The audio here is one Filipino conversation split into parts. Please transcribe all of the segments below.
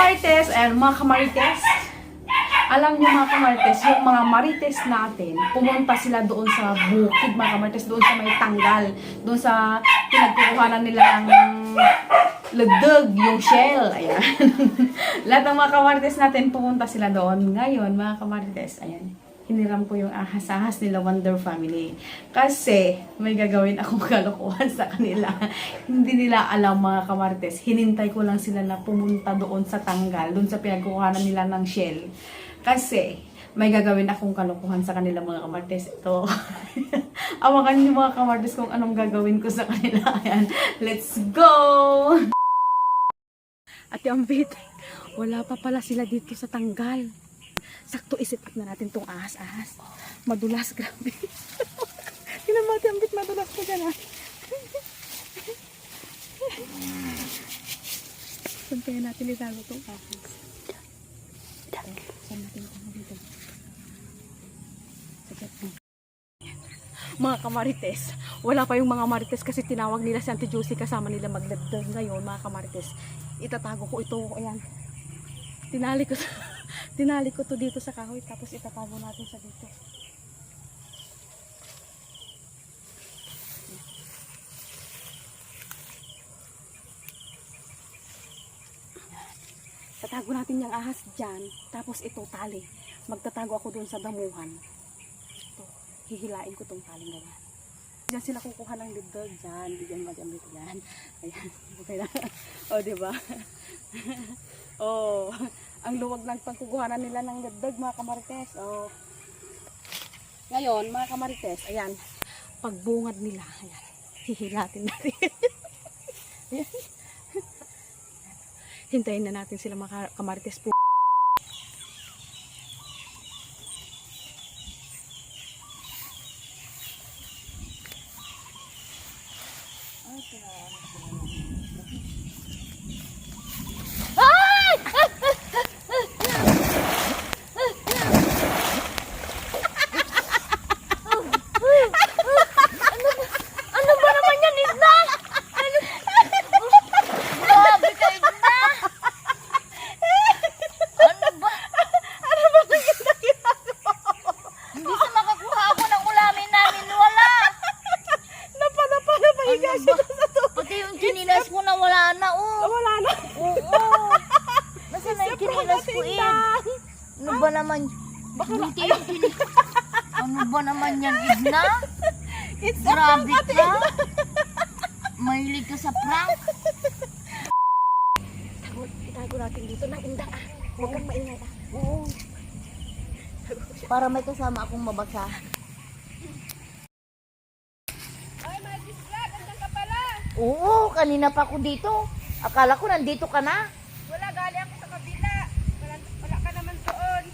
kamarites, ayan, mga kamarites. Alam niyo mga kamarites, yung mga marites natin, pumunta sila doon sa bukid mga kamarites, doon sa may tanggal, doon sa pinagkukuhanan nila ng lugdog, yung shell, ayan. Lahat ng mga kamarites natin, pumunta sila doon. Ngayon, mga kamarites, ayan, hiniram ko yung ahas-ahas nila Wonder Family. Kasi, may gagawin akong kalokohan sa kanila. Hindi nila alam mga kamarites. Hinintay ko lang sila na pumunta doon sa tanggal, doon sa pinagkukuhanan nila ng shell. Kasi, may gagawin akong kalokohan sa kanila mga kamartes. Ito. Awakan niyo mga kamartes kung anong gagawin ko sa kanila. Ayan. Let's go! At yung bit, wala pa pala sila dito sa tanggal. Sakto isipat na natin tong ahas-ahas. Madulas, grabe. Tingnan mo, Ambit, madulas ko dyan ah. Saan kaya natin itago tong ahas? Saan natin itago dito? Sa gitna. Mga kamarites, wala pa yung mga marites kasi tinawag nila si Auntie Josie kasama nila magdagdag ngayon mga kamarites. Itatago ko ito, ayan. Tinali ko sa- tinali ko to dito sa kahoy tapos itatago natin sa dito. Tatago natin yung ahas dyan, tapos ito tali. Magtatago ako dun sa damuhan. Ito, hihilain ko tong taling ganyan. Diyan sila kukuha ng libdog dyan. Diyan magamit yan. Ayan. Okay na. o, di ba? oh, ang luwag ng pagkukuhanan nila ng libdog, mga kamarites. Oh. Ngayon, mga kamarites, ayan. Pagbungad nila, ayan. Hihilatin natin. Hintayin na natin sila mga kamarites po. Ano ba naman yan, Isna? Ano? Grabe ka, Isna. Ano ba? Ano ba Hindi sa makakuha ako ng ulamin namin. Wala. Napa, napa, napa, Ano ba? Pati yung chinilas ko na wala na, oh. Wala na. Oo. Nasaan na Id? Ano ba naman? Yung chinilas. Ano ba naman yan, Idna? It's Grabe ka. Mahilig ka sa prank. Itago, itago natin dito na inda ah. Huwag kang maingay ah. Oo. Para may kasama akong mabasa. Oo, kanina pa ako dito. Akala ko nandito ka na. Wala, gali ako sa kabila. Wala, wala ka naman doon.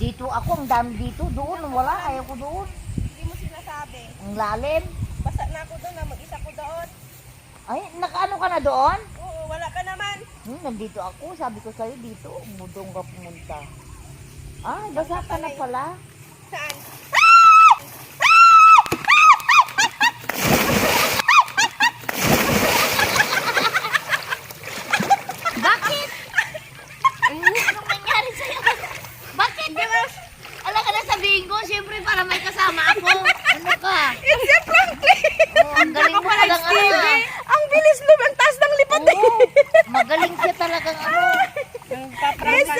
Dito ako, ang dami dito. Doon, wala. Ayaw ko doon. Hindi mo sinasabi. Ang lalim. Basta na ako doon, mag-isa ko doon. Ay, nakaano ka na doon? Oo, wala ka naman. Hmm, nandito ako. Sabi ko sa'yo dito. Mudong ka pumunta. Ah, basa ka na pala. Saan? Bakit? Ano nangyari sa'yo? Bakit? Alam ka na sabihin ko, siyempre para may kasama ako. Ano ka? It's a prank Oh, ang galing mo palang ano. ah. Ang bilis lumantas ng lipat Oo, magaling siya talagang ano. Yes,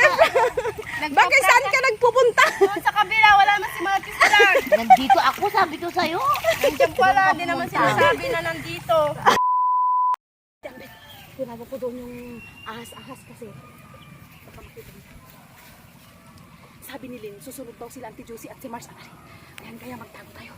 Bakit saan ka nagpupunta? Doon sa kabila, wala naman si Matis lang. Nandito ko sa'yo. Nandiyan pala, Doon ka di naman sinasabi na nandito. Tinago ko doon yung ahas-ahas kasi. Sabi ni Lynn, susunod daw sila Auntie Josie at si Mars Anari. Ayan kaya magtago tayo.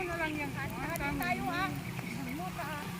mo na lang yan. Hati tayo ha. Isang muta ha.